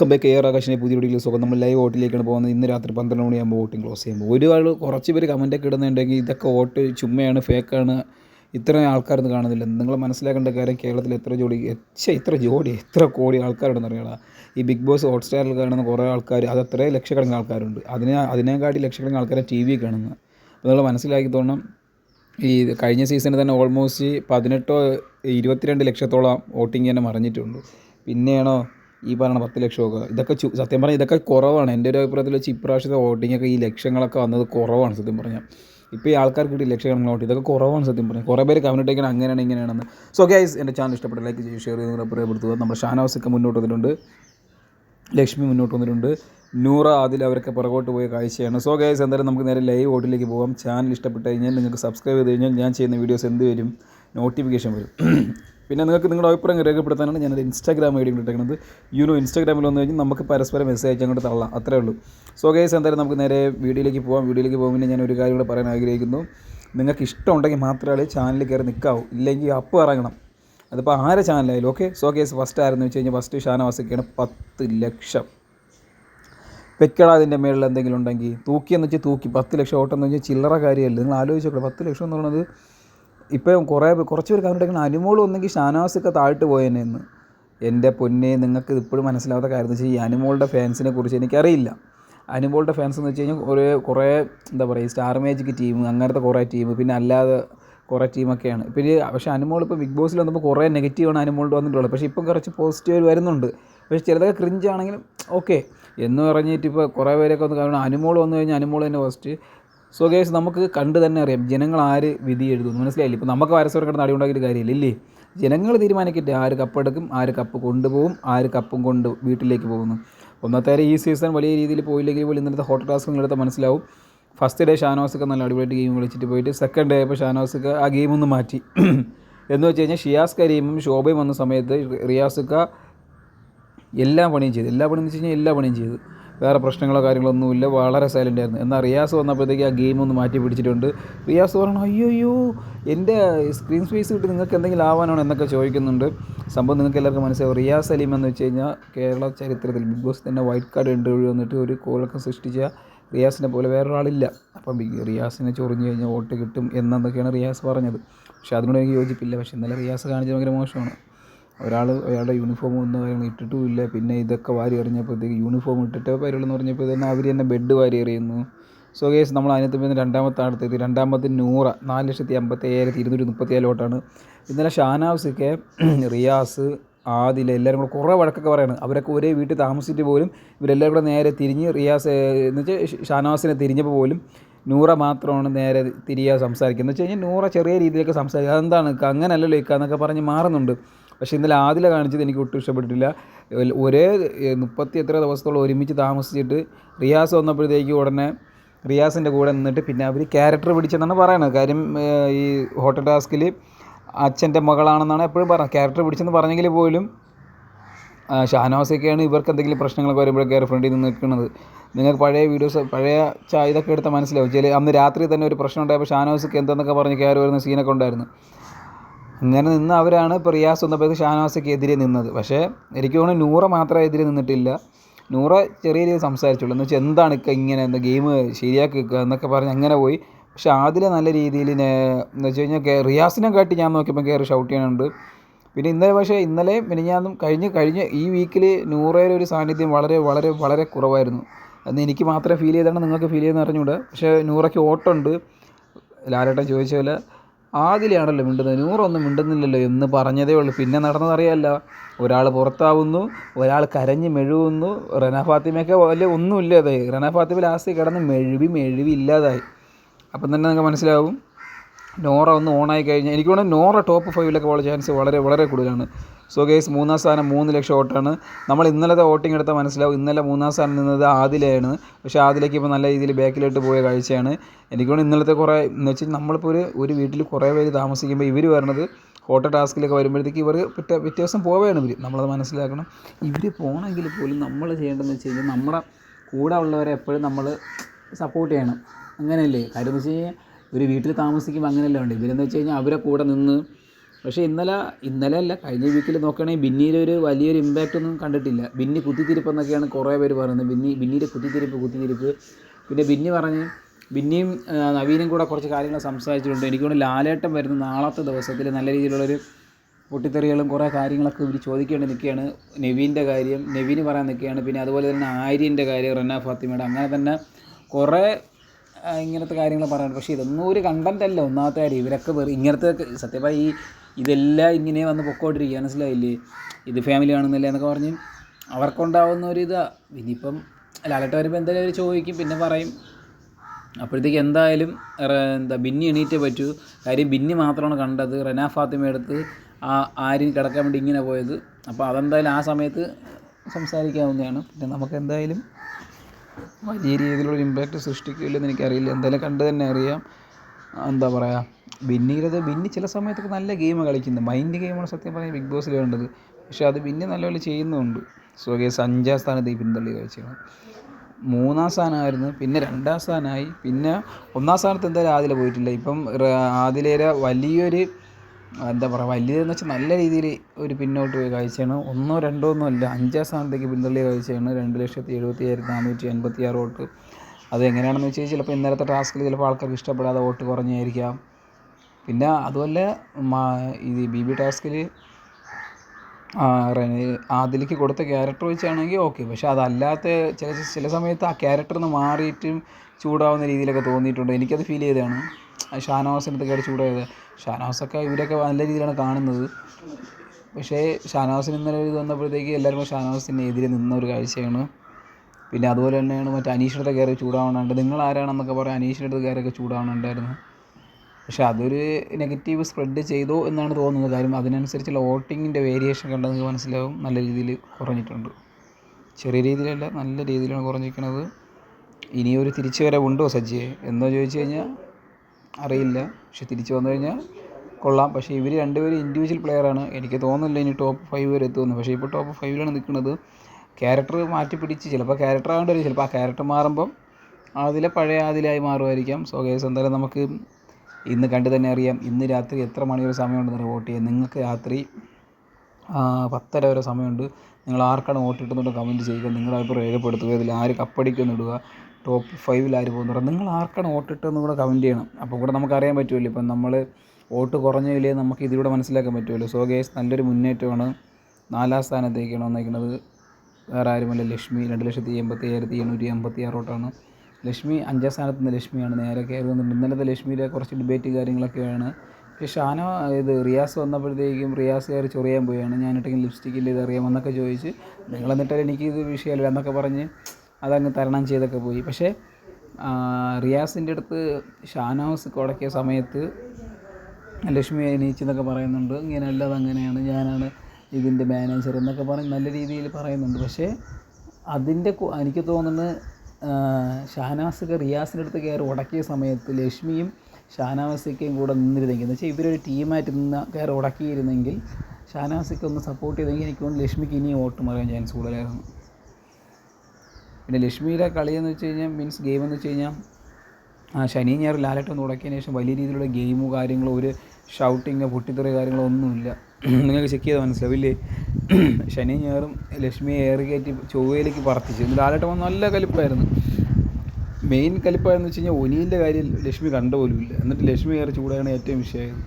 Welcome back air ആകാശിനെ പുതിയ വീഡിയോയിൽ സുഖം നമ്മൾ ലൈവ് വോട്ടിലേക്കാണ് പോകുന്നത്. ഇന്ന് രാത്രി പന്ത്രണ്ട് മണിയാകുമ്പോൾ വോട്ടിംഗ് ക്ലോസ് ചെയ്യുമ്പോൾ. ഒരുപാട് കുറച്ച് പേര് കമന്റൊക്കെ ഇടുന്നുണ്ടെങ്കിൽ ഇതൊക്കെ വോട്ട് ചുമ്മയാണ് ഫേക്കാണ് ഇത്രയും ആൾക്കാരൊന്നും കാണുന്നില്ല. നിങ്ങൾ മനസ്സിലാക്കേണ്ട കാര്യം കേരളത്തിൽ എത്ര ജോഡി എച്ച ഇത്ര ജോഡി എത്ര കോടി ആൾക്കാരുണ്ടെന്ന് അറിയണം ഈ ബിഗ് ബോസ് ഹോട്ട്സ്റ്റാറിൽ കാണുന്ന കുറേ ആൾക്കാർ അത് അത്ര ലക്ഷക്കണക്കിന് ആൾക്കാരുണ്ട്. അതിനെ അതിനെക്കാട്ടി ലക്ഷക്കണക്കിന് ആൾക്കാരെ ടി വി കാണുന്നത്. അപ്പോൾ നിങ്ങൾ മനസ്സിലാക്കി തോന്നണം. ഈ കഴിഞ്ഞ സീസണിൽ തന്നെ ഓൾമോസ്റ്റ് പതിനെട്ടോ ഇരുപത്തിരണ്ട് ലക്ഷത്തോളം വോട്ടിംഗ് തന്നെ മറിഞ്ഞിട്ടുണ്ട്. പിന്നെയാണോ ഈ പറയണ പത്ത് ലക്ഷമൊക്കെ ഇതൊക്കെ സത്യം പറഞ്ഞാൽ ഇതൊക്കെ കുറവാണ്. എന്റെ ഒരു അഭിപ്രായത്തിൽ വെച്ച് ഇപ്രാവശ്യത്തെ വോട്ടിംഗ് ഒക്കെ ഈ ലക്ഷങ്ങളൊക്കെ വന്നത് കുറവാണ് സത്യം പറഞ്ഞാൽ ഇപ്പോൾ ഈ ആൾക്കാർക്ക് കിട്ടിയ ലക്ഷങ്ങൾ വോട്ട് ഇതൊക്കെ കുറവാണ് സത്യം പറഞ്ഞാൽ കുറേ പേര് കമന്റ് ഇട്ടേക്കണം അങ്ങനെയാണ് ഇങ്ങനെയാണെന്ന്. സോ ഗൈസ് എന്റെ ചാനൽ ഇഷ്ടപ്പെട്ട ലൈക്ക് ചെയ്ത് ഷെയർ ചെയ്ത് അഭിപ്രായപ്പെടുത്തുക. നമ്മുടെ ഷാനവാസൊക്കെ മുന്നോട്ട് വന്നിട്ടുണ്ട്. ലക്ഷ്മി മുന്നോട്ട് വന്നിട്ടുണ്ട്. നൂറ അതിൽ അവരൊക്കെ പുറകോട്ട് പോയ കാഴ്ചയാണ്. സോ ഗൈസ് എന്തായാലും നമുക്ക് നേരെ ലൈവ് ഓട്ടിലേക്ക് പോകാം ചാനൽ ഇഷ്ടപ്പെട്ട് കഴിഞ്ഞാൽ നിങ്ങൾക്ക് സബ്സ്ക്രൈബ് ചെയ്ത് കഴിഞ്ഞാൽ ഞാൻ ചെയ്യുന്ന വീഡിയോസ് എന്ത് വരും? നോട്ടിഫിക്കേഷൻ വരും. പിന്നെ നിങ്ങൾക്ക് നിങ്ങളുടെ അഭിപ്രായം രേഖപ്പെടുത്താനാണ് ഞാനൊരു ഇൻസ്റ്റാഗ്രാം ഐ ഡി ഇട്ടേക്കുന്നത് യൂനോ ഇൻസ്റ്റാഗ്രാമിൽ വന്നു കഴിഞ്ഞാൽ നമുക്ക് പരസ്പരം മെസ്സേജ് അങ്ങോട്ട് തള്ളാം. അത്രേ ഉള്ളൂ. സോ ഗൈസ് എന്തായാലും നമുക്ക് നേരെ വീഡിയോയിലേക്ക് പോകാം വീഡിയോയിലേക്ക് പോകുമ്പോൾ ഞാൻ ഒരു കാര്യം കൂടെ പറയാൻ ആഗ്രഹിക്കുന്നു. നിങ്ങൾക്ക് ഇഷ്ടമുണ്ടെങ്കിൽ മാത്രമേ ചാനലിൽ കയറി നിൽക്കാവൂ. ഇല്ലെങ്കിൽ അപ്പ് ഇറങ്ങണം. അതിപ്പോൾ ആരെ ചാനലായാലും ഓക്കെ സോ കേസ് ഫസ്റ്റ് ആരെന്ന് വെച്ച് കഴിഞ്ഞാൽ ഫസ്റ്റ് ഷാനവാസൊക്കെയാണ് പത്ത് ലക്ഷം. വെക്കടാ അതിന്റെ മേളിൽ എന്തെങ്കിലും ഉണ്ടെങ്കിൽ. തൂക്കിയെന്ന് വെച്ചാൽ തൂക്കി. പത്ത് ലക്ഷം ഓട്ടം എന്ന് വെച്ചാൽ ചില്ലറ കാര്യമല്ല. നിങ്ങൾ ആലോചിച്ചോട്ടെ പത്ത് ലക്ഷം എന്ന് പറയുന്നത് ഇപ്പം കുറേ കുറച്ച് പേർക്ക് അവരുടെ അനുമോൾ ഒന്നെങ്കിൽ ഷാനവാസൊക്കെ താഴ്ത്ത് പോയേനെ എന്ന് എന്റെ പൊന്നെ നിങ്ങൾക്ക് ഇപ്പോഴും മനസ്സിലാവാത്ത കാര്യം എന്ന് വെച്ചാൽ ഈ അനുമോളുടെ ഫാൻസിനെ കുറിച്ച് എനിക്കറിയില്ല. അനുമോളുടെ ഫാൻസ് എന്ന് വെച്ച് കഴിഞ്ഞാൽ കുറേ കുറേ എന്താ പറയുക സ്റ്റാർ മാജിക് ടീം അങ്ങനത്തെ കുറേ ടീം പിന്നെ അല്ലാതെ കുറേ ടീമൊക്കെയാണ്. ഇപ്പോൾ ഈ പക്ഷേ അനുമോൾ ഇപ്പോൾ ബിഗ് ബോസിൽ വന്നപ്പോൾ കുറേ നെഗറ്റീവാണ് അനുമോൾഡ് വന്നിട്ടുള്ളത്. പക്ഷേ ഇപ്പം കുറച്ച് പോസിറ്റീവ് വരുന്നുണ്ട്. പക്ഷേ ചിലതൊക്കെ ക്രിഞ്ചാണെങ്കിലും ഓക്കെ. എന്ന് പറഞ്ഞിട്ട് ഇപ്പോൾ കുറേ പേരൊക്കെ ഒന്ന് കാരണം അനുമോൾ വന്നു കഴിഞ്ഞാൽ അനുമോൾ തന്നെ ഫസ്റ്റ് സോ ഗേസ് നമുക്ക് കണ്ട് തന്നെ അറിയാം ജനങ്ങൾ ആര് വിധി എഴുതുന്നു. മനസ്സിലായില്ലേ? ഇപ്പോൾ നമുക്ക് വരസവർ കിടന്ന് അടി ഉണ്ടാക്കിയിട്ട് കാര്യമില്ല ഇല്ലേ ജനങ്ങൾ തീരുമാനിക്കട്ടെ ആര് കപ്പെടുക്കും ആര് കപ്പ് കൊണ്ടുപോകും ആര് കപ്പും കൊണ്ട് വീട്ടിലേക്ക് പോകുന്നു. ഒന്നത്തെ ഈ സീസൺ വലിയ രീതിയിൽ പോയില്ലെങ്കിൽ പോലും ഇന്നലത്തെ ഹോട്ട് ടാസ്കുകളെടുത്ത് മനസ്സിലാവും. ഫസ്റ്റ് ഡേ ഷാനോസൊക്കെ നല്ല അടിപൊളിയായിട്ട് ഗെയിം കളിച്ചിട്ട് പോയിട്ട് സെക്കൻഡ് ഡേ ആയപ്പോൾ ഷാനോസൊക്കെ ആ ഗെയിം ഒന്ന് മാറ്റി. എന്ന് വെച്ച് കഴിഞ്ഞാൽ ഷിയാസ് കരീമും ശോഭയും വന്ന സമയത്ത് റിയാസുക്ക എല്ലാ പണിയും ചെയ്തു. എല്ലാ പണിയും എന്ന് വെച്ച് കഴിഞ്ഞാൽ എല്ലാ പണിയും ചെയ്തു. വേറെ പ്രശ്നങ്ങളോ കാര്യങ്ങളോ ഒന്നുമില്ല വളരെ സൈലന്റ് ആയിരുന്നു. എന്നാൽ റിയാസ് വന്നപ്പോഴത്തേക്ക് ആ ഗെയിം ഒന്ന് മാറ്റി പിടിച്ചിട്ടുണ്ട്. റിയാസ് പറഞ്ഞു അയ്യോ അയ്യോ എന്റെ സ്ക്രീൻ സ്പേസ് കിട്ടി. നിങ്ങൾക്ക് എന്തെങ്കിലും ആവാനാണോ? എന്നൊക്കെ ചോദിക്കുന്നുണ്ട്. സംഭവം നിങ്ങൾക്ക് എല്ലാവർക്കും മനസ്സിലാവും. റിയാസ് സലീം എന്ന് വെച്ച് കഴിഞ്ഞാൽ കേരള ചരിത്രത്തിൽ ബിഗ് ബോസ് തന്നെ വൈറ്റ് കാർഡ് ഇന്റർവ്യൂ വന്നിട്ട് ഒരു കോളൊക്കെ സൃഷ്ടിച്ച റിയാസിനെ പോലെ വേറൊരാളില്ല. അപ്പം ബിഗ് റിയാസിനെ ചൊറിഞ്ഞു കഴിഞ്ഞാൽ വോട്ട് കിട്ടും എന്നൊക്കെയാണ് റിയാസ് പറഞ്ഞത്. പക്ഷേ അതിനോട് എനിക്ക് യോജിപ്പില്ല. പക്ഷേ ഇന്നലെ റിയാസ് കാണിച്ചത് ഭയങ്കര മോശമാണ്. ഒരാൾ അയാളുടെ യൂണിഫോം ഒന്നും കാര്യങ്ങൾ ഇട്ടിട്ടും ഇല്ല പിന്നെ ഇതൊക്കെ വാരി എറിഞ്ഞപ്പോഴത്തേക്ക് യൂണിഫോം ഇട്ടിട്ടേ എന്ന് പറഞ്ഞപ്പോൾ തന്നെ അവർ തന്നെ ബെഡ് വാരി എറിയുന്നു. സോ കേസ് നമ്മൾ അതിനകത്ത് പിന്നെ രണ്ടാമത്തെ അടുത്തെത്തി രണ്ടാമത്തെ നൂറ്. നാല് ലക്ഷത്തി അമ്പത്തി ഏഴായിരത്തി ഇരുന്നൂറ്റി മുപ്പത്തി ഏഴ് ലോട്ടാണ് ഇന്നലെ ഷാനാസൊക്കെ റിയാസ് ആദിൽ എല്ലാവരും കൂടെ കുറേ വഴക്കൊക്കെ പറയാണ്. അവരൊക്കെ ഒരേ വീട്ടിൽ താമസിച്ചിട്ട് പോലും ഇവരെല്ലാവരും കൂടെ നേരെ തിരിഞ്ഞ് റിയാസ് എന്ന് വെച്ചാൽ ഷാനവാസിനെ തിരിഞ്ഞപ്പോൾ പോലും നൂറ മാത്രമാണ് നേരെ തിരിയാ സംസാരിക്കുന്നത്. എന്ന് വെച്ച് കഴിഞ്ഞാൽ നൂറ ചെറിയ രീതിയിലൊക്കെ സംസാരിക്കുക അതെന്താണ്? അങ്ങനല്ലല്ലോ ഇക്ക എന്നൊക്കെ പറഞ്ഞ് മാറുന്നുണ്ട്. പക്ഷേ ഇന്നലെ ആദില കാണിച്ചത് എനിക്ക് ഒട്ടും ഇഷ്ടപ്പെട്ടിട്ടില്ല. ഒരേ മുപ്പത്തി എത്ര ദിവസത്തോളം ഒരുമിച്ച് താമസിച്ചിട്ട് റിയാസ് വന്നപ്പോഴത്തേക്ക് ഉടനെ റിയാസിന്റെ കൂടെ നിന്നിട്ട് പിന്നെ അവർ ക്യാരക്ടർ പിടിച്ചെന്നാണ് പറയുന്നത് കാര്യം ഈ ഹോട്ടൽ ടാസ്കിൽ അച്ഛന്റെ മകളാണെന്നാണ് എപ്പോഴും പറയുന്നത് ക്യാരക്ടർ പിടിച്ചെന്ന് പറഞ്ഞെങ്കിൽ പോലും ഷാനവാസൊക്കെയാണ് ഇവർക്ക് എന്തെങ്കിലും പ്രശ്നങ്ങളൊക്കെ വരുമ്പോഴൊക്കെ ഫ്രണ്ടിൽ നിന്ന് നിൽക്കുന്നത്. നിങ്ങൾക്ക് പഴയ വീഡിയോസ് പഴയ ഇതൊക്കെ എടുത്താൽ മനസ്സിലാവും. ചില അന്ന് രാത്രി തന്നെ ഒരു പ്രശ്നം ഉണ്ടായപ്പോൾ ഷാനവാസൊക്കെ എന്തെന്നൊക്കെ പറഞ്ഞ് കയറി വരുന്ന സീനൊക്കെ ഉണ്ടായിരുന്നു. അങ്ങനെ നിന്ന് അവരാണ് ഇപ്പോൾ റിയാസ് ഷാനവാസയ്ക്ക് എതിരെ നിന്നത്. പക്ഷേ എനിക്ക് തോന്നുന്നു നൂറ മാത്രമേ എതിരെ നിന്നിട്ടില്ല. നൂറ ചെറിയ രീതിയിൽ സംസാരിച്ചുള്ളൂ. എന്ന് വെച്ചാൽ എന്താണ് ഇക്ക ഇങ്ങനെ എന്താ ഗെയിം ശരിയാക്കി എന്നൊക്കെ പറഞ്ഞ് അങ്ങനെ പോയി. പക്ഷേ അതിൽ നല്ല രീതിയിൽ എന്ന് വെച്ച് കഴിഞ്ഞാൽ റിയാസിനെ കാട്ടി ഞാൻ നോക്കിയപ്പോൾ കയറി ഷൗട്ട് ചെയ്യാനുണ്ട്. പിന്നെ ഇന്നലെ പക്ഷേ ഇന്നലെ മിനിഞ്ഞാന്നും കഴിഞ്ഞ് കഴിഞ്ഞ് ഈ വീക്കിൽ നൂറയുടെ ഒരു സാന്നിധ്യം വളരെ വളരെ വളരെ കുറവായിരുന്നു. അന്ന് എനിക്ക് മാത്രമേ ഫീൽ ചെയ്താണ് നിങ്ങൾക്ക് ഫീൽ ചെയ്യുന്ന അറിഞ്ഞുകൂടെ. പക്ഷേ നൂറയ്ക്ക് ഓട്ടമുണ്ട്. ലാലേട്ടൻ ചോദിച്ച പോലെ ആദിലെയാണല്ലോ മിണ്ടുന്നത്. നൂറൊന്നും മിണ്ടുന്നില്ലല്ലോ എന്ന് പറഞ്ഞതേ ഉള്ളൂ. പിന്നെ നടന്നതറിയാമല്ല ഒരാൾ പുറത്താവുന്നു ഒരാൾ കരഞ്ഞ് മെഴുകുന്നു. റന ഫാത്തിമയൊക്കെ വലിയ ഒന്നുമില്ല അതെ റന ഫാത്തിമ ലാസ്റ്റ് കിടന്ന് മെഴുവി മെഴുവി ഇല്ലാതായി. അപ്പം തന്നെ നിങ്ങൾക്ക് മനസ്സിലാവും നോറ ഒന്ന് ഓണായി കഴിഞ്ഞാൽ എനിക്ക് തോന്നുന്നു നോറ ടോപ്പ് ഫൈവിലൊക്കെ പോകാൻ ചാൻസ് വളരെ വളരെ കൂടുതലാണ്. സോ ഗേസ് മൂന്നാം സ്ഥാനം മൂന്ന് ലക്ഷം വോട്ടാണ്. നമ്മൾ ഇന്നലത്തെ വോട്ടിംഗ് എടുത്താൽ മനസ്സിലാവും ഇന്നലെ മൂന്നാം സ്ഥാനം നിന്നത് ആദിലയാണ്. പക്ഷേ ആദിലേക്ക് ഇപ്പോൾ നല്ല രീതിയിൽ ബാക്കിലോട്ട് പോയ കാഴ്ചയാണ്. എനിക്ക് തോന്നുന്നു ഇന്നലത്തെ കുറേ എന്ന് വെച്ചാൽ നമ്മളിപ്പോൾ ഒരു ഒരു വീട്ടിൽ കുറേ പേര് താമസിക്കുമ്പോൾ ഇവർ വരണത് ഓട്ടോ ടാസ്കിലൊക്കെ വരുമ്പോഴത്തേക്ക് ഇവർ പിറ്റേ പിറ്റേ ദിവസം പോവുകയാണ് ഇവർ നമ്മളത് മനസ്സിലാക്കണം. ഇവർ പോകണമെങ്കിൽ പോലും നമ്മൾ ചെയ്യേണ്ടതെന്ന് വെച്ച് കഴിഞ്ഞാൽ നമ്മുടെ കൂടെ ഉള്ളവരെ എപ്പോഴും നമ്മൾ സപ്പോർട്ട് ചെയ്യണം. അങ്ങനെയല്ലേ? കാര്യം എന്ന് വെച്ച് കഴിഞ്ഞാൽ ഒരു വീട്ടിൽ താമസിക്കുമ്പോൾ അങ്ങനെയല്ല ഉണ്ട് ഇവരെന്ന് വെച്ച് കഴിഞ്ഞാൽ അവരെ കൂടെ നിന്ന് പക്ഷേ ഇന്നലെ ഇന്നലെ അല്ല കഴിഞ്ഞ വീക്കിൽ നോക്കുകയാണെങ്കിൽ ബിന്നിയിൽ ഒരു വലിയൊരു ഇമ്പാക്റ്റ് ഒന്നും കണ്ടിട്ടില്ല. ബിന്നി കുത്തിത്തിരിപ്പ് എന്നൊക്കെയാണ് കുറേ പേര് പറയുന്നത്. ബിന്നി ബിന്നിയുടെ കുത്തിത്തിരിപ്പ് കുത്തിത്തിരിപ്പ്. പിന്നെ ബിന്നി പറഞ്ഞ് ബിന്നിയും നവീനും കൂടെ കുറച്ച് കാര്യങ്ങൾ സംസാരിച്ചിട്ടുണ്ട്. എനിക്ക് തോന്നുന്നു ലാലേട്ടൻ വരുന്ന നാളത്തെ ദിവസത്തിൽ നല്ല രീതിയിലുള്ളൊരു പൊട്ടിത്തെറികളും കുറേ കാര്യങ്ങളൊക്കെ ഇവർ ചോദിക്കേണ്ടി നിൽക്കുകയാണ്. നെവീന്റെ കാര്യം നെവീന് പറയാൻ നിൽക്കുകയാണ്. പിന്നെ അതുപോലെ തന്നെ ആര്യന്റെ കാര്യം റന്ന ഫാത്തിമയുടെ അങ്ങനെ തന്നെ കുറേ ഇങ്ങനത്തെ കാര്യങ്ങൾ പറയുന്നത് പക്ഷേ ഇതൊന്നും ഒരു കണ്ടന്റ് അല്ല. ഒന്നാമത്തെ കാര്യം ഇവരൊക്കെ വെറും ഇങ്ങനത്തെ സത്യമായി ഈ ഇതെല്ലാം ഇങ്ങനെ വന്ന് പൊക്കോണ്ടിരിക്കുക മനസ്സിലായില്ലേ? ഇത് ഫാമിലി ആണെന്നില്ല എന്നൊക്കെ പറഞ്ഞ് അവർക്കുണ്ടാവുന്ന ഒരു ഇതാണ് ഇനിയിപ്പം ലാലട്ട് വരുമ്പോൾ എന്തായാലും അവർ ചോദിക്കും പിന്നെ പറയും. അപ്പോഴത്തേക്ക് എന്തായാലും എന്താ ബിന്നി എണീറ്റേ പറ്റൂ. കാര്യം ബിന്നി മാത്രമാണ് കണ്ടത്. റനാ ഫാത്തിമ എടുത്ത് ആ ആര്യൻ കിടക്കാൻ വേണ്ടി ഇങ്ങനെ പോയത്. അപ്പോൾ അതെന്തായാലും ആ സമയത്ത് സംസാരിക്കാവുന്നതാണ്. പിന്നെ നമുക്ക് എന്തായാലും വലിയ രീതിയിലുള്ള ഇമ്പാക്റ്റ് സൃഷ്ടിക്കില്ലെന്ന് എനിക്കറിയില്ല. എന്തായാലും കണ്ടു തന്നെ അറിയാം. എന്താ പറയുക ബിന്നിയിലത് ബിന്നി ചില സമയത്തൊക്കെ നല്ല ഗെയിം കളിക്കുന്നത് മൈൻഡ് ഗെയിമാണ് സത്യം പറഞ്ഞാൽ ബിഗ് ബോസിൽ വേണ്ടത്. പക്ഷേ അത് ബിന്നി നല്ലപോലെ ചെയ്യുന്നുണ്ട്. സോ കേസ് അഞ്ചാം സ്ഥാനത്ത് ഈ പിന്തള്ളി കഴിച്ചാണ് മൂന്നാം സ്ഥാനമായിരുന്നു പിന്നെ രണ്ടാം സ്ഥാനമായി പിന്നെ ഒന്നാം സ്ഥാനത്ത് എന്തായാലും ആദില പോയിട്ടില്ല. ഇപ്പം ആദിലേര വലിയൊരു എന്താ പറയുക വലിയതെന്ന് വെച്ചാൽ നല്ല രീതിയിൽ ഒരു പിന്നോട്ട് പോയ കാഴ്ചയാണ്. ഒന്നോ രണ്ടോ ഒന്നും അല്ല അഞ്ചാം സ്ഥാനത്തേക്ക് പിന്തള്ളിയ കാഴ്ചയാണ്. രണ്ട് ലക്ഷത്തി എഴുപത്തി ആയിരത്തി നാനൂറ്റി എൺപത്തി ആറ് വോട്ട്. അത് എങ്ങനെയാണെന്ന് വെച്ച് കഴിഞ്ഞാൽ ചിലപ്പോൾ ഇന്നലത്തെ ടാസ്കിൽ ചിലപ്പോൾ ആൾക്കാർക്ക് ഇഷ്ടപ്പെടാതെ വോട്ട് കുറഞ്ഞായിരിക്കാം. പിന്നെ മാ- ഈ ബി ബി ടാസ്കിൽ ആദിലേക്ക് കൊടുത്ത ക്യാരക്ടർ വെച്ചാണെങ്കിൽ ഓക്കെ. പക്ഷെ അതല്ലാത്ത ചില ചില സമയത്ത് ആ ക്യാരക്ടറിൽ നിന്ന് മാറിയിട്ടും ചൂടാവുന്ന രീതിയിലൊക്കെ തോന്നിയിട്ടുണ്ട്. എനിക്കത് ഫീൽ ചെയ്തതാണ്. ഷാനവാസിനടുത്ത് കയറി ചൂടായത് ഷാനവാസൊക്കെ ഇവരൊക്കെ നല്ല രീതിയിലാണ് കാണുന്നത്. പക്ഷേ ഷാനവാസിന് ഇന്നലെ ഇത് വന്നപ്പോഴത്തേക്ക് എല്ലാവരും ഷാനവാസിന്റെ എതിരെ നിന്ന ഒരു കാഴ്ചയാണ്. പിന്നെ അതുപോലെ തന്നെയാണ് മറ്റേ അനീഷിനടുത്ത് കയറി ചൂടാവണുണ്ട്. നിങ്ങൾ ആരാണെന്നൊക്കെ പറയാം. അനീഷിന്റെ അടുത്ത് കയറിയൊക്കെ ചൂടാവണുണ്ടായിരുന്നു. പക്ഷേ അതൊരു നെഗറ്റീവ് സ്പ്രെഡ് ചെയ്തോ എന്നാണ് തോന്നുന്നത്. കാര്യം അതിനനുസരിച്ചുള്ള വോട്ടിങ്ങിന്റെ വേരിയേഷൻ കണ്ടാൽ നിങ്ങൾക്ക് മനസ്സിലാവും. നല്ല രീതിയിൽ കുറഞ്ഞിട്ടുണ്ട്. ചെറിയ രീതിയിലല്ല നല്ല രീതിയിലാണ് കുറഞ്ഞിരിക്കുന്നത് ഇനിയൊരു തിരിച്ചു വരവുണ്ടോ സജ്ജിയെ എന്നോ ചോദിച്ചു കഴിഞ്ഞാൽ അറിയില്ല. പക്ഷെ തിരിച്ചു വന്നു കഴിഞ്ഞാൽ കൊള്ളാം. പക്ഷേ ഇവർ രണ്ടുപേരും ഇൻഡിവിജ്വൽ പ്ലെയറാണ് എനിക്ക് തോന്നുന്നില്ല ഇനി ടോപ്പ് ഫൈവ് വരെ എത്തുമെന്ന്. പക്ഷേ ഇപ്പോൾ ടോപ്പ് ഫൈവിലാണ് നിൽക്കുന്നത്. ക്യാരക്ടർ മാറ്റി പിടിച്ച് ചിലപ്പോൾ ക്യാരക്ടർ ആകേണ്ടി വരും ചിലപ്പോൾ ആ ക്യാരക്ടർ മാറുമ്പം അതിലെ പഴയ അതിലായി മാറുമായിരിക്കാം. സോ കേസ് എന്തായാലും നമുക്ക് ഇന്ന് കണ്ടു തന്നെ അറിയാം. ഇന്ന് രാത്രി എത്ര മണി വരെ സമയമുണ്ടെന്ന് വോട്ട് ചെയ്യാൻ. നിങ്ങൾക്ക് രാത്രി പത്തര വരെ സമയമുണ്ട്. നിങ്ങൾ ആർക്കാണ് വോട്ട് കിട്ടുന്നുണ്ടോ കമന്റ് ചെയ്യുക. നിങ്ങളുടെ അഭിപ്രായം രേഖപ്പെടുത്തുക. ഇതിൽ ആര് കപ്പടിക്കുമെന്ന് ഇടുക. ടോപ്പ് ഫൈവിൽ ആര് പോകുന്നുണ്ട് നിങ്ങൾ ആർക്കാണ് വോട്ട് ഇട്ടതെന്ന് കൂടെ കമന്റ് ചെയ്യണം. അപ്പോൾ കൂടെ നമുക്ക് അറിയാൻ പറ്റുമല്ലോ. ഇപ്പം നമ്മൾ വോട്ട് കുറഞ്ഞില്ലേ നമുക്ക് ഇതിലൂടെ മനസ്സിലാക്കാൻ പറ്റുമല്ലോ. സോ ഗേസ് നല്ലൊരു മുന്നേറ്റമാണ്. നാലാം സ്ഥാനത്തേക്കാണ് വന്നേക്കുന്നത് വേറെ ആരുമല്ല. ലക്ഷ്മി രണ്ട് ലക്ഷത്തി എൺപത്തി അയ്യായിരത്തി എണ്ണൂറ്റി എൺപത്തി ആറ് വോട്ടാണ്. ലക്ഷ്മി അഞ്ചാം സ്ഥാനത്ത് നിന്ന് ലക്ഷ്മിയാണ് നേരെ കയറി വന്നിട്ട് ഇന്നലത്തെ ലക്ഷ്മിയിലെ കുറച്ച് ഡിബേറ്റ് കാര്യങ്ങളൊക്കെയാണ്. പക്ഷേ ഷാന ഇത് റിയാസ് വന്നപ്പോഴത്തേക്കും റിയാസ് കയറി ചൊറിയാൻ പോയാണ്. ഞാനിട്ടെങ്കിൽ ലിപ്സ്റ്റിക്കിന്റെ ഇത് അറിയാമെന്നൊക്കെ ചോദിച്ച് നിങ്ങൾ എന്നിട്ട് എനിക്ക് ഇത് വിഷയമല്ല എന്നൊക്കെ പറഞ്ഞ് അതങ്ങ് തരണം ചെയ്തൊക്കെ പോയി. പക്ഷേ റിയാസിന്റെ അടുത്ത് ഷാനവാസ് കുടക്കിയ സമയത്ത് ലക്ഷ്മി അനീച്ചെന്നൊക്കെ പറയുന്നുണ്ട്. ഇങ്ങനെ അല്ലാതെ അങ്ങനെയാണ് ഞാനാണ് ഇതിന്റെ മാനേജർ എന്നൊക്കെ പറഞ്ഞ് നല്ല രീതിയിൽ പറയുന്നുണ്ട്. പക്ഷേ അതിന്റെ എനിക്ക് തോന്നുന്നത് ഷാനാസൊക്കെ റിയാസിന്റെ അടുത്ത് കയറി ഉടക്കിയ സമയത്ത് ലക്ഷ്മിയും ഷാനവാസിക്കയും കൂടെ നിന്നിരുന്നെങ്കിൽ എന്ന് വെച്ചാൽ ഇവരൊരു ടീമായിട്ട് നിന്ന് കയറി ഉടക്കിയിരുന്നെങ്കിൽ ഷാനവാസിക്ക് ഒന്ന് സപ്പോർട്ട് ചെയ്തെങ്കിൽ എനിക്ക് തോന്നുന്നു ലക്ഷ്മിക്ക് ഇനിയും വോട്ട് മറിയാൻ ചാൻസ് കൂടുതലായിരുന്നു. പിന്നെ ലക്ഷ്മിയുടെ കളി എന്ന് വെച്ച് കഴിഞ്ഞാൽ മീൻസ് ഗെയിം എന്ന് വെച്ച് കഴിഞ്ഞാൽ ശനി ഞായർ ലാലറ്റ് തുടക്കിയതിന് ശേഷം വലിയ രീതിയിലുള്ള ഗെയിമോ കാര്യങ്ങളോ ഒരു ഷൗട്ടിങ്ങോ പൊട്ടിത്തെറി കാര്യങ്ങളോ ഒന്നുമില്ല. നിങ്ങൾക്ക് ചെക്ക് ചെയ്താൽ മനസ്സിലാവില്ലേ ശനി ഞായറും ലക്ഷ്മിയെ ഏറി കയറ്റി ചൊവ്വയിലേക്ക് എന്നിട്ട് ലാലട്ട് നല്ല കലിപ്പായിരുന്നു. മെയിൻ കലിപ്പായെന്ന് വെച്ച് കഴിഞ്ഞാൽ ഒനിയിന്റെ കാര്യം ലക്ഷ്മി കണ്ടുപോലുമില്ല എന്നിട്ട് ലക്ഷ്മി കയറി ചൂടാണ് ഏറ്റവും വിഷയമായത്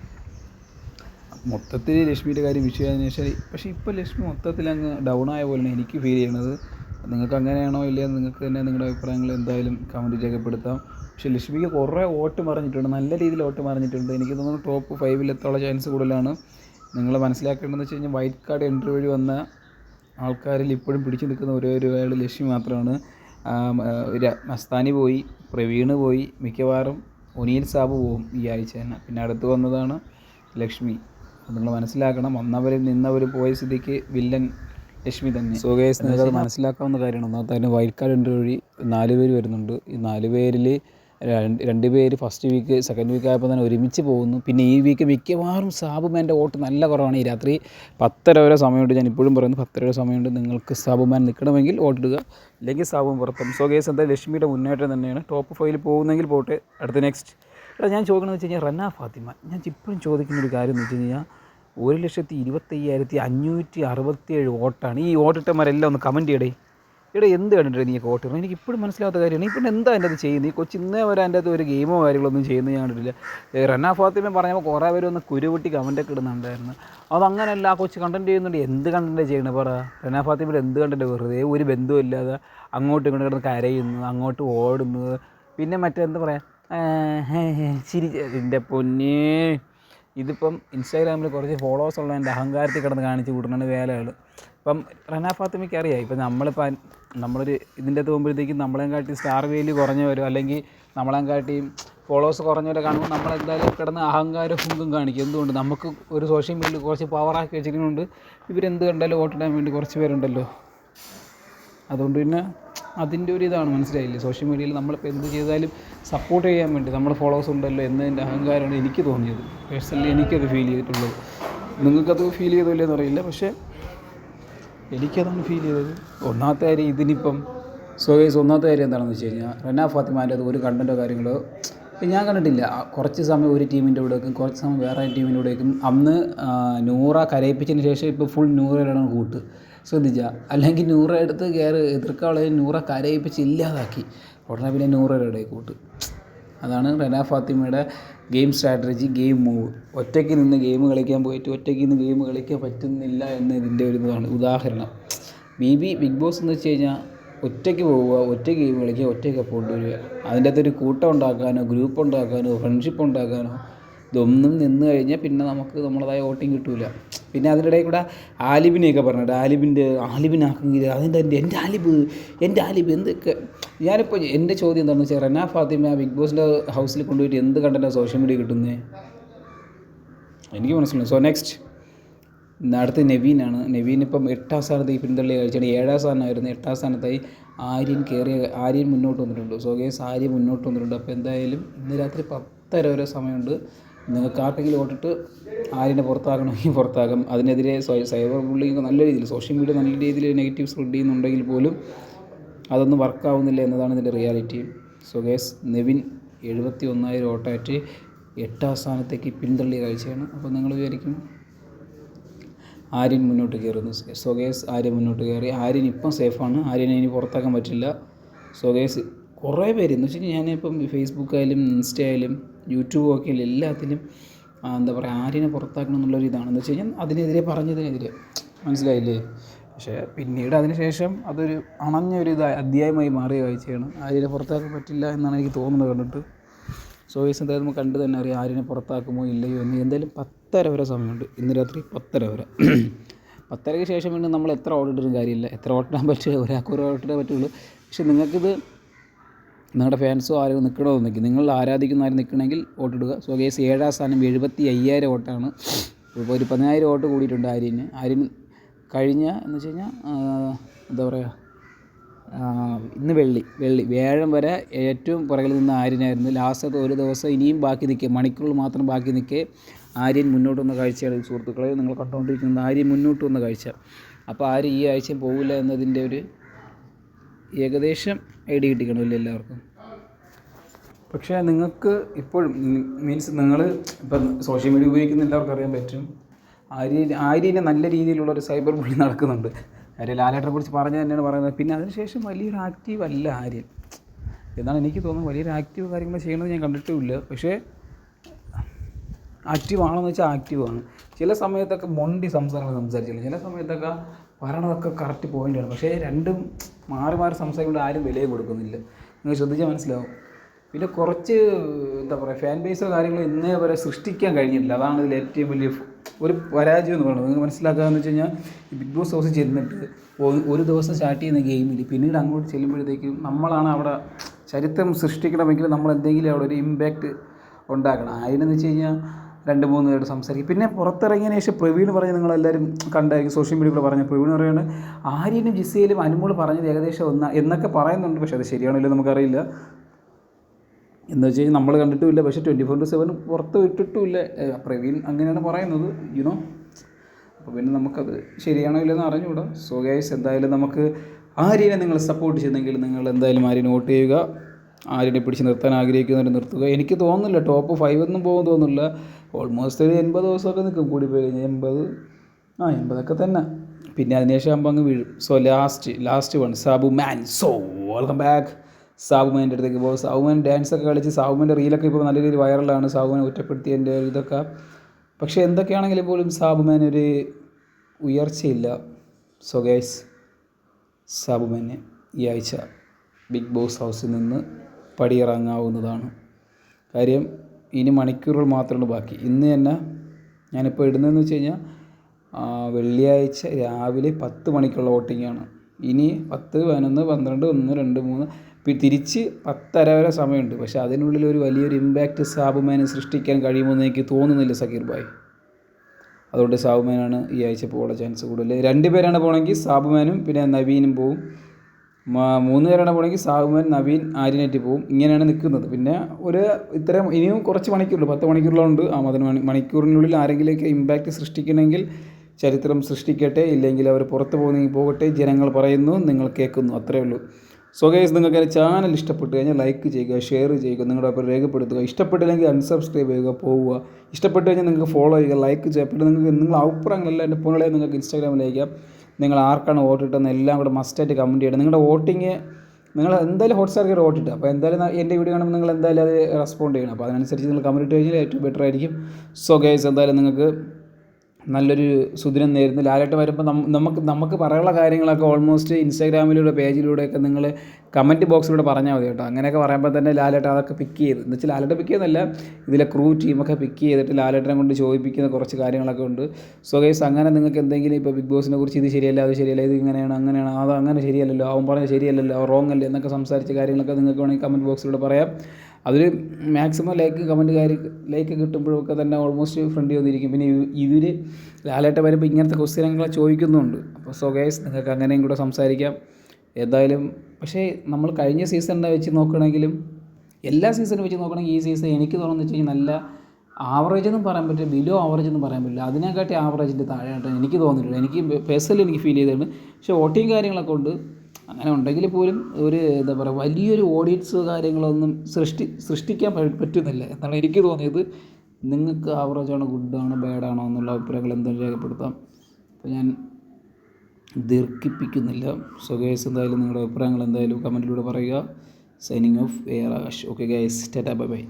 മൊത്തത്തിൽ ലക്ഷ്മിയുടെ കാര്യം വിഷയമായതിനു ശേഷം പക്ഷേ ഇപ്പോൾ ലക്ഷ്മി മൊത്തത്തിൽ അങ്ങ് ഡൗൺ ആയ പോലെയാണ് എനിക്ക് ഫീൽ ചെയ്യണത്. നിങ്ങൾക്ക് അങ്ങനെയാണോ ഇല്ലയോ നിങ്ങൾക്ക് തന്നെ നിങ്ങളുടെ അഭിപ്രായങ്ങൾ എന്തായാലും കമന്റ് രേഖപ്പെടുത്താം. പക്ഷേ ലക്ഷ്മിക്ക് കുറേ വോട്ട് മറിഞ്ഞിട്ടുണ്ട്. നല്ല രീതിയിൽ വോട്ട് മറിഞ്ഞിട്ടുണ്ട്. എനിക്ക് തോന്നുന്നു ടോപ്പ് ഫൈവിൽ എത്താനുള്ള ചാൻസ് കൂടുതലാണ്. നിങ്ങൾ മനസ്സിലാക്കേണ്ടതെന്ന് വെച്ച് കഴിഞ്ഞാൽ വൈറ്റ് കാർഡ് എൻട്രി വഴി വന്ന ആൾക്കാരിൽ ഇപ്പോഴും പിടിച്ചു നിൽക്കുന്ന ഒരേ ഒരു അയാൾ ലക്ഷ്മി മാത്രമാണ്. അസ്താനി പോയി പ്രവീണ് പോയി മിക്കവാറും ഒനീൽ സാബ് പോകും ഈ ആഴ്ച തന്നെ. പിന്നെ അടുത്ത് വന്നതാണ് ലക്ഷ്മി. നിങ്ങൾ മനസ്സിലാക്കണം. വന്നവർ നിന്നവർ പോയ സ്ഥിതിക്ക് വില്ലൻ ലക്ഷ്മി തന്നെ. സോ ഗൈസ് നിങ്ങൾക്ക് അത് മനസ്സിലാക്കാവുന്ന കാര്യമാണ്. ഒന്നാമത്തെ കാര്യം കാർഡ് എൻട്രി വഴി നാല് പേര് വരുന്നുണ്ട്. ഈ നാല് പേരിൽ രണ്ട് രണ്ട് പേര് ഫസ്റ്റ് വീക്ക് സെക്കൻഡ് വീക്ക് ആയപ്പോൾ തന്നെ ഒരുമിച്ച് പോകുന്നു. പിന്നെ ഈ വീക്ക് മിക്കവാറും സാബുമാന്റെ വോട്ട് നല്ല കുറവാണ്. ഈ രാത്രി പത്തര വരെ സമയമുണ്ട്. ഞാൻ ഇപ്പോഴും പറയുന്നു പത്തര വരെ സമയമുണ്ട്. നിങ്ങൾക്ക് സാബുമാൻ നിൽക്കണമെങ്കിൽ വോട്ടിടുക അല്ലെങ്കിൽ സാബും പുറത്തും. സോ ഗേസ് എന്താ ലക്ഷ്മിയുടെ മുന്നേറ്റം തന്നെയാണ്. ടോപ്പ് ഫൈവിൽ പോകുന്നെങ്കിൽ പോട്ടെ. അടുത്ത നെക്സ്റ്റ് ഞാൻ ചോദിക്കണമെന്ന് വെച്ച് കഴിഞ്ഞാൽ റന്ന ഫാത്തിമ. ഞാൻ ഇപ്പോഴും ചോദിക്കുന്ന ഒരു കാര്യം എന്ന് വെച്ച് കഴിഞ്ഞാൽ ഒരു ലക്ഷത്തി ഇരുപത്തയ്യായിരത്തി അഞ്ഞൂറ്റി അറുപത്തിയേഴ് വോട്ടാണ്. ഈ വോട്ടിട്ടന്മാരെല്ലാം ഒന്ന് കമന്റ് ചെയ്യടേ. ഇവിടെ എന്ത് കണ്ടിട്ട് നീ വോട്ട് ഇടണം എനിക്ക് ഇപ്പോഴും മനസ്സിലാത്ത കാര്യമാണ്. ഇപ്പം എന്താ എന്റെ അത് ചെയ്യുന്നത്? ഈ കൊച്ചു ഇന്നേ വരെ എന്റെ അത് ഒരു ഗെയിമോ കാര്യങ്ങളൊന്നും ചെയ്യുന്നത് ഞാൻ കണ്ടിട്ടില്ല. റണ്ണ ഫാത്തിമ പറഞ്ഞപ്പോൾ കുറേ പേര് ഒന്ന് കുരുവെട്ടി കമന്റൊക്കെ ഇടുന്നുണ്ടായിരുന്നു. അതങ്ങനെയല്ല ആ കൊച്ച് കണ്ടന്റ് ചെയ്യുന്നുണ്ട്. എന്ത് കണ്ടന്റ് ചെയ്യണേ പറ. റെന ഫാത്തിമയുടെ എന്ത് കണ്ടന്റ് വെറുതെ ഒരു ബന്ധവുമില്ലാതെ അങ്ങോട്ടും ഇങ്ങോട്ടും കിടന്ന് കരയുന്നു അങ്ങോട്ട് ഓടുന്നത് പിന്നെ മറ്റെന്താ പറയുക ചിരി എന്റെ പൊന്നേ. ഇതിപ്പം ഇൻസ്റ്റാഗ്രാമിൽ കുറച്ച് ഫോളോവേഴ്സ് ഉള്ള എന്റെ അഹങ്കാരത്തിൽ കിടന്ന് കാണിച്ച് കൂട്ടുന്ന വേലകൾ ഇപ്പം റന ഫാത്തിമയ്ക്ക് അറിയാം. ഇപ്പം നമ്മളിപ്പോൾ നമ്മളൊരു ഇതിന്റെ അകത്ത് പോകുമ്പോഴത്തേക്കും നമ്മളെയും കാട്ടി സ്റ്റാർ വേലി കുറഞ്ഞവരും അല്ലെങ്കിൽ നമ്മളെയും കാട്ടി ഫോളോവേഴ്സ് കുറഞ്ഞവരെ കാണുമ്പോൾ നമ്മളെന്തായാലും കിടന്ന് അഹങ്കാരം ഹുങ്കും കാണിക്കും. എന്തുകൊണ്ട്? നമുക്ക് ഒരു സോഷ്യൽ മീഡിയയിൽ കുറച്ച് പവറാക്കി വെച്ചിരിക്കുന്നതുകൊണ്ട് ഇവരെന്ത് കണ്ടാലും വോട്ടിടാൻ വേണ്ടി കുറച്ച് പേരുണ്ടല്ലോ. അതുകൊണ്ട് പിന്നെ അതിന്റെ ഒരു ഇതാണ് മനസ്സിലായില്ലേ? സോഷ്യൽ മീഡിയയിൽ നമ്മളിപ്പോൾ എന്ത് ചെയ്താലും സപ്പോർട്ട് ചെയ്യാൻ വേണ്ടി നമ്മുടെ ഫോളോവേഴ്സ് ഉണ്ടല്ലോ എന്നതിന്റെ അഹങ്കാരമാണ് എനിക്ക് തോന്നിയത്. പേഴ്സണലി എനിക്കത് ഫീൽ ചെയ്തിട്ടുള്ളത്. നിങ്ങൾക്കത് ഫീൽ ചെയ്തോ ഇല്ലയെന്ന് അറിയില്ല. പക്ഷേ എനിക്കതാണ് ഫീൽ ചെയ്തത്. ഒന്നാമത്തെ കാര്യം ഇതിനിപ്പം സോ ഒന്നാമത്തെ കാര്യം എന്താണെന്ന് വെച്ച് കഴിഞ്ഞാൽ റെന ഫാത്തിമാന്റെ അത് ഒരു കണ്ടന്റോ കാര്യങ്ങളോ ഞാൻ കണ്ടിട്ടില്ല. കുറച്ച് സമയം ഒരു ടീമിന്റെ കൂടെയൊക്കെ കുറച്ച് സമയം വേറെ ടീമിന്റെ കൂടെയൊക്കെ അന്ന് നൂറ കരയിപ്പിച്ചതിന് ശേഷം ഇപ്പോൾ ഫുൾ നൂറയിലാണ് കൂട്ട് ശ്രദ്ധിച്ച. അല്ലെങ്കിൽ നൂറ എടുത്ത് കയറി എതിർക്കാളെ നൂറ കരയിപ്പിച്ച് ഇല്ലാതാക്കി. ഉടനെ പിന്നെ നൂറയുടെ കൂട്ട്. അതാണ് റെന ഫാത്തിമയുടെ ഗെയിം സ്ട്രാറ്റജി ഗെയിം മൂവ്. ഒറ്റയ്ക്ക് നിന്ന് ഗെയിം കളിക്കാൻ പോയിട്ട് ഒറ്റയ്ക്ക് നിന്ന് ഗെയിം കളിക്കാൻ പറ്റുന്നില്ല എന്നതിന്റെ ഒരു ഇതാണ് ഉദാഹരണം. ബി ബി ബിഗ് ബോസ് എന്ന് വെച്ച് കഴിഞ്ഞാൽ ഒറ്റയ്ക്ക് പോവുക ഒറ്റയ്ക്ക് ഗെയിം കളിക്കുക ഒറ്റയ്ക്ക് കൊണ്ടുവരിക അതിന്റെ അകത്തൊരു കൂട്ടം ഉണ്ടാക്കാനോ ഗ്രൂപ്പ് ഉണ്ടാക്കാനോ ഫ്രണ്ട്ഷിപ്പ് ഉണ്ടാക്കാനോ ഇതൊന്നും നിന്ന് കഴിഞ്ഞാൽ പിന്നെ നമുക്ക് നമ്മളതായ വോട്ടിങ് കിട്ടൂല. പിന്നെ അതിനിടയിൽ കൂടെ ആലിബിനെയൊക്കെ പറഞ്ഞിട്ട് ആലിബിന്റെ ആലിബിനാക്കെങ്കിൽ അതിന്റെ എന്റെ എന്റെ ആലിബ് എന്റെ ആലിബ് എന്തൊക്കെ? ഞാനിപ്പോൾ എന്റെ ചോദ്യം എന്താണെന്ന് വെച്ചാൽ റനാ ഫാത്തിമ ബിഗ് ബോസിന്റെ ഹൗസിൽ കൊണ്ടുപോയിട്ട് എന്ത് കണ്ടന്റാണ് സോഷ്യൽ മീഡിയ കിട്ടുന്നത് എനിക്ക് മനസ്സിലായി. സോ നെക്സ്റ്റ് അടുത്ത് നെവീനാണ്. നെവീൻ ഇപ്പം എട്ടാം സ്ഥാനത്ത് ഈ പിന്തള്ളി കഴിച്ചാണ് ഏഴാം സ്ഥാനമായിരുന്നു. എട്ടാം സ്ഥാനത്തായി ആര്യൻ കയറിയ ആര്യൻ മുന്നോട്ട് വന്നിട്ടുണ്ട്. സോ ഗേസ് ആര്യൻ മുന്നോട്ട് വന്നിട്ടുണ്ട്. അപ്പോൾ എന്തായാലും ഇന്ന് രാത്രി പത്തര വരെ സമയമുണ്ട്. നിങ്ങൾക്ക് ആർക്കെങ്കിലും ഓട്ടിട്ട് ആര്യനെ പുറത്താക്കണമെങ്കിൽ പുറത്താക്കാം. അതിനെതിരെ സൈബർ ബുള്ളിങ് നല്ല രീതിയിൽ സോഷ്യൽ മീഡിയ നല്ല രീതിയിൽ നെഗറ്റീവ് സ്പ്രെഡ് ചെയ്യുന്നുണ്ടെങ്കിൽ പോലും അതൊന്നും വർക്കാവുന്നില്ല എന്നതാണ് ഇതിന്റെ റിയാലിറ്റി. സോ ഗേസ് നെവിൻ എഴുപത്തി ഒന്നായിരം ഓട്ടാറ്റ് എട്ടാം സ്ഥാനത്തേക്ക് പിന്തള്ളിയ കാഴ്ചയാണ്. അപ്പോൾ നിങ്ങൾ വിചാരിക്കും ആര്യൻ മുന്നോട്ട് കയറുന്നു. സൊഗേസ് ആര്യൻ മുന്നോട്ട് കയറി. ആര്യൻ ഇപ്പം സേഫാണ്. ആര്യനെ ഇനി പുറത്താക്കാൻ പറ്റില്ല. സോ ഗേസ് കുറേ പേര് എന്ന് വെച്ചാൽ ഞാനിപ്പം ഫേസ്ബുക്കായാലും ഇൻസ്റ്റ ആയാലും യൂട്യൂബ് ഒക്കെ ആയാലും എല്ലാത്തിലും എന്താ പറയുക ആര്യനെ പുറത്താക്കണം എന്നുള്ളൊരു ഇതാണ്. എന്ന് വെച്ച് കഴിഞ്ഞാൽ അതിനെതിരെ പറഞ്ഞതിനെതിരെ. മനസ്സിലായില്ലേ? പക്ഷേ പിന്നീട് അതിനുശേഷം അതൊരു അണഞ്ഞ ഒരു ഇത് അധ്യായമായി മാറിയ കാഴ്ചയാണ്. ആര്യനെ പുറത്താക്കാൻ പറ്റില്ല എന്നാണ് എനിക്ക് തോന്നുന്നത് കണ്ടിട്ട്. സോ ഈസ് എന്തായാലും നമുക്ക് കണ്ട് തന്നെ അറിയാം ആര്യനെ പുറത്താക്കുമോ ഇല്ലയോ എന്ന്. എന്തായാലും പത്തര വരെ സമയമുണ്ട്. ഇന്ന് രാത്രി പത്തര വരെ. പത്തരയ്ക്ക് ശേഷം വീണ്ടും നമ്മൾ എത്ര ഓടിട്ടിട്ടും കാര്യമില്ല. എത്ര ഓട്ടിടാൻ പറ്റുക ഒരാൾക്ക് ഒരു ഓട്ടിടാൻ പറ്റുള്ളൂ. പക്ഷെ നിങ്ങൾക്കിത് നിങ്ങളുടെ ഫാൻസോ ആരും നിൽക്കണോ നിൽക്കി നിങ്ങൾ ആരാധിക്കുന്ന ആരും നിൽക്കണമെങ്കിൽ വോട്ടിടുക സോ കേസ് ഏഴാം സ്ഥാനം എഴുപത്തി അയ്യായിരം വോട്ടാണ്. ഇപ്പോൾ ഒരു പതിനായിരം വോട്ട് കൂടിയിട്ടുണ്ട് ആര്യന്. ആര്യൻ കഴിഞ്ഞ എന്ന് വെച്ച് കഴിഞ്ഞാൽ എന്താ പറയുക ഇന്ന് വെള്ളി വെള്ളി വ്യാഴം വരെ ഏറ്റവും പുറകിൽ നിന്ന് ആര്യനായിരുന്നു. ലാസ്റ്റ് ഒരു ദിവസം ഇനിയും ബാക്കി നിൽക്കുക മണിക്കൂറിൽ മാത്രം ബാക്കി നിൽക്കെ ആര്യൻ മുന്നോട്ട് വന്ന കാഴ്ചയാണ് സുഹൃത്തുക്കളെ നിങ്ങൾ കണ്ടുകൊണ്ടിരിക്കുന്നത്. ആര്യൻ മുന്നോട്ട് വന്ന കാഴ്ച. അപ്പോൾ ആര് ഈ ആഴ്ചയും പോകില്ല എന്നതിന്റെ ഒരു ഏകദേശം ഐഡിയ കിട്ടിക്കണമല്ലോ എല്ലാവർക്കും. പക്ഷേ നിങ്ങൾക്ക് ഇപ്പോഴും മീൻസ് നിങ്ങൾ ഇപ്പം സോഷ്യൽ മീഡിയ ഉപയോഗിക്കുന്ന എല്ലാവർക്കും അറിയാൻ പറ്റും. ആര്യ ആര്യന് നല്ല രീതിയിലുള്ള ഒരു സൈബർ ബുള്ളി നടക്കുന്നുണ്ട്. ആര്യ ലാലേട്ടനെ കുറിച്ച് പറഞ്ഞു തന്നെയാണ് പറയുന്നത്. പിന്നെ അതിനുശേഷം വലിയൊരു ആക്റ്റീവ് അല്ല ആര്യൻ. എന്നാണ് എനിക്ക് തോന്നുന്നത്. വലിയൊരു ആക്റ്റീവ് കാര്യങ്ങൾ ചെയ്യണത് ഞാൻ കണ്ടിട്ടുമില്ല. പക്ഷേ ആക്റ്റീവ് ആണെന്ന് വെച്ചാൽ ആക്റ്റീവാണ് ചില സമയത്തൊക്കെ മൊണ്ടി സംസാരങ്ങൾ സംസാരിച്ചില്ല. ചില സമയത്തൊക്കെ പറയണതൊക്കെ കറക്റ്റ് പോയിന്റാണ് പക്ഷേ രണ്ടും മാറി മാറി സംസാരിക്കുമ്പോൾ ആരും വിലയും കൊടുക്കുന്നില്ല. നിങ്ങൾ ശ്രദ്ധിച്ചാൽ മനസ്സിലാവും. പിന്നെ കുറച്ച് എന്താ പറയുക ഫാൻ ബേസോ കാര്യങ്ങളോ ഇന്നേ വരെ സൃഷ്ടിക്കാൻ കഴിഞ്ഞിട്ടില്ല. അതാണ് ഇതിൽ ഏറ്റവും വലിയ ഒരു പരാജയം എന്ന് പറയുന്നത്. നിങ്ങൾ മനസ്സിലാക്കാന്ന് വെച്ച് കഴിഞ്ഞാൽ ഈ ബിഗ് ബോസ് ഹൗസ് ചെന്നിട്ട് ഒരു ദിവസം സ്റ്റാർട്ട് ചെയ്യുന്ന ഗെയിമിൽ പിന്നീട് അങ്ങോട്ട് ചെല്ലുമ്പോഴത്തേക്കും നമ്മളാണ് അവിടെ ചരിത്രം സൃഷ്ടിക്കണമെങ്കിൽ നമ്മൾ എന്തെങ്കിലും അവിടെ ഒരു ഇമ്പാക്റ്റ് ഉണ്ടാക്കണം. അതിനെന്ന് വെച്ച് കഴിഞ്ഞാൽ രണ്ട് മൂന്ന് പേരോട് സംസാരിക്കും. പിന്നെ പുറത്തിറങ്ങിയതിന് ശേഷം പ്രവീൺ പറഞ്ഞ് നിങ്ങളെല്ലാവരും കണ്ടായിരിക്കും സോഷ്യൽ മീഡിയയിൽ പറഞ്ഞ പ്രവീൺ പറയുന്നത് ആര്യനും ജിസയിലും അനുമോൾ പറഞ്ഞത് ഏകദേശം ഒന്ന എന്നൊക്കെ പറയുന്നുണ്ട്. പക്ഷേ അത് ശരിയാണല്ലോ നമുക്കറിയില്ല. എന്ന് വെച്ച് കഴിഞ്ഞാൽ നമ്മൾ കണ്ടിട്ടുമില്ല. പക്ഷേ ട്വന്റി ഫോർ ഇന്റു സെവൻ പുറത്ത് വിട്ടിട്ടുമില്ല. പ്രവീൺ അങ്ങനെയാണ് പറയുന്നത് യുനോ അപ്പോൾ പിന്നെ നമുക്കത് ശരിയാണോ ഇല്ലെന്ന് അറിഞ്ഞുകൂടാ. സോ ഗൈസ് എന്തായാലും നമുക്ക് ആര്യനെ നിങ്ങൾ സപ്പോർട്ട് ചെയ്യുന്നെങ്കിൽ നിങ്ങൾ എന്തായാലും ആര്യനെ വോട്ട് ചെയ്യുക. ആര്യനെ പിടിച്ച് നിർത്താൻ ആഗ്രഹിക്കുന്നവർ നിർത്തുക. എനിക്ക് തോന്നുന്നില്ല ടോപ്പ് ഫൈവ് ഒന്നും പോകുമെന്ന് തോന്നുന്നില്ല. ഓൾമോസ്റ്റ് ഒരു എൺപത് ദിവസമൊക്കെ നിൽക്കും കൂടി പോയി കഴിഞ്ഞാൽ എൺപത് ആ എൺപതൊക്കെ തന്നെ. പിന്നെ അതിനുശേഷം ആകുമ്പോൾ അങ്ങ് വീഴും. So last last one Sabu man so welcome back സാബുമാന്റെ അടുത്തേക്ക് പോകും. സാബുമാൻ ഡാൻസ് ഒക്കെ കളിച്ച് സാബുമാന്റെ റീലൊക്കെ ഇപ്പോൾ നല്ല രീതിയിൽ വൈറലാണ് സാബുമാനെ ഒറ്റപ്പെടുത്തിയതിന്റെ ഇതൊക്കെ. പക്ഷേ എന്തൊക്കെയാണെങ്കിലും പോലും സാബുമാൻ ഒരു ഉയർച്ചയില്ല. സോ ഗൈസ് സാബുമാനെ ഈ ആഴ്ച ബിഗ് ബോസ് ഹൗസിൽ നിന്ന് പടിയിറങ്ങാവുന്നതാണ്. കാര്യം ഇനി മണിക്കൂറുകൾ മാത്രമാണ് ബാക്കി. ഇന്ന് തന്നെ ഞാനിപ്പോൾ ഇടുന്നതെന്ന് വെച്ച് കഴിഞ്ഞാൽ വെള്ളിയാഴ്ച രാവിലെ പത്ത് മണിക്കുള്ള വോട്ടിങ്ങാണ് ഇനി പത്ത് പതിനൊന്ന് പന്ത്രണ്ട് ഒന്ന് രണ്ട് മൂന്ന് പി- തിരിച്ച് പത്തര വരെ സമയമുണ്ട്. പക്ഷേ അതിനുള്ളിൽ ഒരു വലിയൊരു ഇമ്പാക്റ്റ് സാബുമാന് സൃഷ്ടിക്കാൻ കഴിയുമെന്ന് എനിക്ക് തോന്നുന്നില്ല സക്കീർ ഭായ്. അതുകൊണ്ട് സാബുമാനാണ് ഈ ആഴ്ച പോകാനുള്ള ചാൻസ് കൂടുതൽ. രണ്ട് പേരാണ് പോകണമെങ്കിൽ സാബുമാനും പിന്നെ നവീനും പോവും. മൂന്ന് പേരാണ് പോണെങ്കിൽ സാഹുമൻ നവീൻ ആര്യനേറ്റ് പോവും. ഇങ്ങനെയാണ് നിൽക്കുന്നത് പിന്നെ ഒരു ഇത്തരം ഇനിയും കുറച്ച് മണിക്കൂറുള്ളൂ. പത്ത് മണിക്കൂറിലുണ്ട്. ആ അതിന് മണി മണിക്കൂറിനുള്ളിൽ ആരെങ്കിലേക്ക് ഇമ്പാക്റ്റ് സൃഷ്ടിക്കണമെങ്കിൽ ചരിത്രം സൃഷ്ടിക്കട്ടെ. ഇല്ലെങ്കിൽ അവർ പുറത്ത് പോകുന്നെങ്കിൽ പോകട്ടെ. ജനങ്ങൾ പറയുന്നു നിങ്ങൾ കേൾക്കുന്നു. അത്രയേ ഉള്ളൂ. സോ ഗൈസ് നിങ്ങൾക്ക് എന്റെ ചാനൽ ഇഷ്ടപ്പെട്ട് കഴിഞ്ഞാൽ ലൈക്ക് ചെയ്യുക ഷെയർ ചെയ്യുക നിങ്ങളുടെ അപ്പം രേഖപ്പെടുത്തുക. ഇഷ്ടപ്പെട്ടില്ലെങ്കിൽ അൺസബ്സ്ക്രൈബ് ചെയ്യുക പോവുക. ഇഷ്ടപ്പെട്ട് കഴിഞ്ഞാൽ നിങ്ങൾക്ക് ഫോളോ ചെയ്യുക ലൈക്ക് ചെയ്യുക. പിന്നെ നിങ്ങൾക്ക് നിങ്ങളുടെ അഭിപ്രായങ്ങളെല്ലാം എന്റെ ഫോണിലേക്ക് നിങ്ങൾക്ക് ഇൻസ്റ്റാഗ്രാമിൽ അയക്കാം. നിങ്ങൾ ആർക്കാണ് വോട്ട് ഇട്ടതെന്ന് എല്ലാം കൂടെ മസ്റ്റായിട്ട് കമന്റ് ചെയ്യണം. നിങ്ങളുടെ വോട്ടിങ് നിങ്ങൾ എന്തായാലും ഹോട്ട്സ്റ്റാർക്ക് വോട്ട് വോട്ടിട്ട് അപ്പോൾ എന്തായാലും എന്റെ വീഡിയോ കാണുമ്പോൾ നിങ്ങൾ എന്തായാലും അത് റെസ്പോണ്ട് ചെയ്യണം. അപ്പോൾ അതിനനുസരിച്ച് നിങ്ങൾ കമന്റ് ഇട്ട് കഴിഞ്ഞാൽ ഏറ്റവും ബെറ്റർ ആയിരിക്കും. സോ ഗൈസ് എന്തായാലും നിങ്ങൾക്ക് നല്ലൊരു സുദിനം നേരുന്നു. ലാലേട്ട് വരുമ്പോൾ നം- നമുക്ക് നമുക്ക് പറയാനുള്ള കാര്യങ്ങളൊക്കെ ഓൾമോസ്റ്റ് ഇൻസ്റ്റാഗ്രാമിലൂടെ പേജിലൂടെയൊക്കെ നിങ്ങൾ കമന്റ് ബോക്സിലൂടെ പറഞ്ഞാൽ മതി കേട്ടോ. അങ്ങനെയൊക്കെ പറയുമ്പോൾ തന്നെ ലാലേട്ട് അതൊക്കെ പിക്ക് ചെയ്ത്. എന്ന് വെച്ചാൽ ലാലേട്ട് പിക്ക് ചെയ്യുന്നല്ല ഇതിലെ ക്രൂ ടീമൊക്കെ പിക്ക് ചെയ്തിട്ട് ലാലേട്ടനെ കൊണ്ട് ചോദിപ്പിക്കുന്ന കുറച്ച് കാര്യങ്ങളൊക്കെ ഉണ്ട്. സോ ഗൈസ് അങ്ങനെ നിങ്ങൾക്ക് എന്തെങ്കിലും ഇപ്പോൾ ബിഗ് ബോസിനെ കുറിച്ച് ഇത് ശരിയല്ല അത് ശരിയല്ല ഇത് ഇങ്ങനെയാണ് അങ്ങനെയാണ് അത് അങ്ങനെ ശരിയല്ലല്ലോ അവൻ പറഞ്ഞാൽ ശരിയല്ലല്ലോ റോങ് അല്ലേ എന്നൊക്കെ സംസാരിച്ച കാര്യങ്ങളൊക്കെ നിങ്ങൾക്ക് വേണമെങ്കിൽ കമന്റ് ബോക്സിലൂടെ പറയാം. അതിൽ മാക്സിമം ലൈക്ക് കമന്റ് കാര്യം ലൈക്ക് കിട്ടുമ്പോഴൊക്കെ തന്നെ ഓൾമോസ്റ്റ് ഫ്രണ്ട് വന്നിരിക്കും. പിന്നെ ഇവർ ലാലേട്ട വരുമ്പോൾ ഇങ്ങനത്തെ ക്വസ്റ്റ്യനങ്ങളെ ചോദിക്കുന്നുണ്ട്. അപ്പോൾ സോ ഗൈസ് നിങ്ങൾക്ക് അങ്ങനെയും കൂടെ സംസാരിക്കാം. എന്തായാലും പക്ഷേ നമ്മൾ കഴിഞ്ഞ സീസണിനെ വെച്ച് നോക്കുകയാണെങ്കിലും എല്ലാ സീസണും വെച്ച് നോക്കുകയാണെങ്കിൽ ഈ സീസൺ എനിക്ക് തോന്നുന്നു വെച്ച് കഴിഞ്ഞാൽ നല്ല ആവറേജ് എന്നും പറയാൻ പറ്റില്ല ബിലോ ആവറേജ് എന്നും പറയാൻ പറ്റില്ല. അതിനെക്കാട്ടി ആവറേജിന്റെ താഴെയായിട്ടാണ് എനിക്ക് തോന്നിയിട്ടുള്ളത്. എനിക്ക് പേഴ്സണലി എനിക്ക് ഫീൽ ചെയ്തിട്ടുണ്ട്. പക്ഷേ വോട്ടിങ് കാര്യങ്ങളൊക്കെ ഉണ്ട്. അങ്ങനെ ഉണ്ടെങ്കിൽ പോലും ഒരു എന്താ പറയുക വലിയൊരു ഓഡിയൻസ് കാര്യങ്ങളൊന്നും സൃഷ്ടി സൃഷ്ടിക്കാൻ പറ്റുന്നില്ല എന്നാണ് എനിക്ക് തോന്നിയത്. നിങ്ങൾക്ക് ആവറേജ് ആവറേജാണോ ഗുഡാണോ ബാഡാണോ എന്നുള്ള അഭിപ്രായങ്ങൾ എന്തെങ്കിലും രേഖപ്പെടുത്താം. അപ്പോൾ ഞാൻ ദീർഘിപ്പിക്കുന്നില്ല. സോ എന്തായാലും നിങ്ങളുടെ അഭിപ്രായങ്ങൾ എന്തായാലും കമന്റിലൂടെ പറയുക. Signing off a Akash okay guys tata bye bye